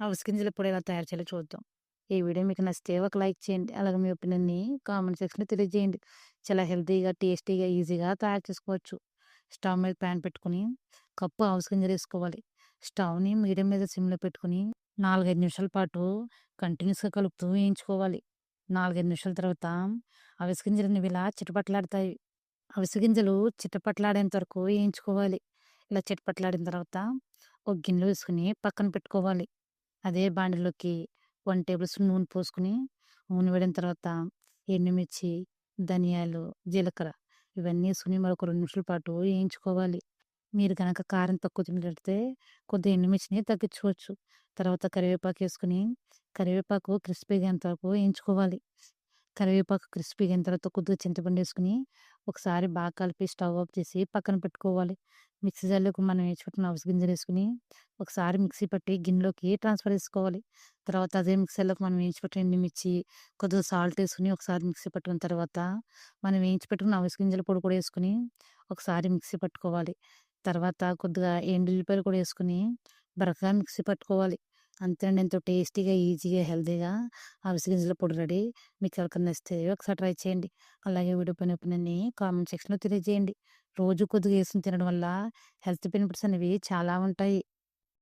అవిసె గింజలు ఇప్పుడు ఎలా తయారు చేయాలో చూద్దాం. ఈ వీడియో మీకు నచ్చితే ఒక లైక్ చేయండి. అలాగే మీ ఒపీనియన్‌ని కామెంట్ సెక్షన్‌లో తెలియజేయండి. చాలా హెల్తీగా, టేస్టీగా, ఈజీగా తయారు చేసుకోవచ్చు. స్టవ్ మీద ప్యాన్ పెట్టుకొని, కప్పు అవిసె గింజలేసుకోవాలి. స్టవ్‌ని మీడియం మీద సిమ్‌లో పెట్టుకొని 4, 5 నిమిషాల పాటు కంటిన్యూస్‌గా కలుపుతూ వేయించుకోవాలి. 4, 5 నిమిషాల తర్వాత అవిసె గింజలనేవి ఇలా చిటపటలాడతాయి. అవిసె గింజలు చిటపట్లాడేంత వరకు వేయించుకోవాలి. ఇలా చిటపటలాడిన తర్వాత ఒక గిన్నెలో వేసుకుని పక్కన పెట్టుకోవాలి. అదే బాండీలోకి 1 టేబుల్ స్పూన్ నూనె పోసుకొని, నూనె వేడిన తర్వాత ఎండుమిర్చి, ధనియాలు, జీలకర్ర ఇవన్నీ ఏసుకొని మరొక 2 నిమిషాల పాటు వేయించుకోవాలి. మీరు గనక కారం తక్కువ తినేటట్టయితే కొద్దిగా ఎండుమిర్చిని తగ్గించుకోవచ్చు. తర్వాత కరివేపాకు వేసుకుని కరివేపాకు క్రిస్పీగా అయ్యేంత వరకు వేయించుకోవాలి. కరివేపాకు క్రిస్పీగా అయిన తర్వాత కొద్దిగా చింతపండు వేసుకుని ఒకసారి బాగా కలిపి స్టవ్ ఆఫ్ చేసి పక్కన పెట్టుకోవాలి. మిక్సీ జార్‌లోకి మనం వేసుకుంటున్న అవసర గింజలు వేసుకుని ఒకసారి మిక్సీ పట్టి గిన్నెలోకి ట్రాన్స్‌ఫర్ చేసుకోవాలి. తర్వాత అదే మిక్సీలోకి మనం వేయించిపెట్టిన ఎండుమిర్చి, కొద్దిగా సాల్ట్ వేసుకుని ఒకసారి మిక్సీ పట్టుకున్న తర్వాత, మనం వేయించి అవసర గింజల పొడి కూడా వేసుకుని ఒకసారి మిక్సీ పట్టుకోవాలి. తర్వాత కొద్దిగా ఎండుల్లిపాయలు కూడా వేసుకుని బరకగా మిక్సీ పట్టుకోవాలి. అంతేనండి ఎంతో టేస్టీగా, ఈజీగా, హెల్తీగా అవిసి గింజల పొడి రెడీ. మీకు ఎవరికన్నా నచ్చితే ఒకసారి ట్రై చేయండి. అలాగే వీడియో పైన ఒపీనియన్‌ని కామెంట్ సెక్షన్‌లో తెలియజేయండి. రోజు కొద్దిగా వేసుకుని తినడం వల్ల హెల్త్ బెనిఫిట్స్ అనేవి చాలా ఉంటాయి.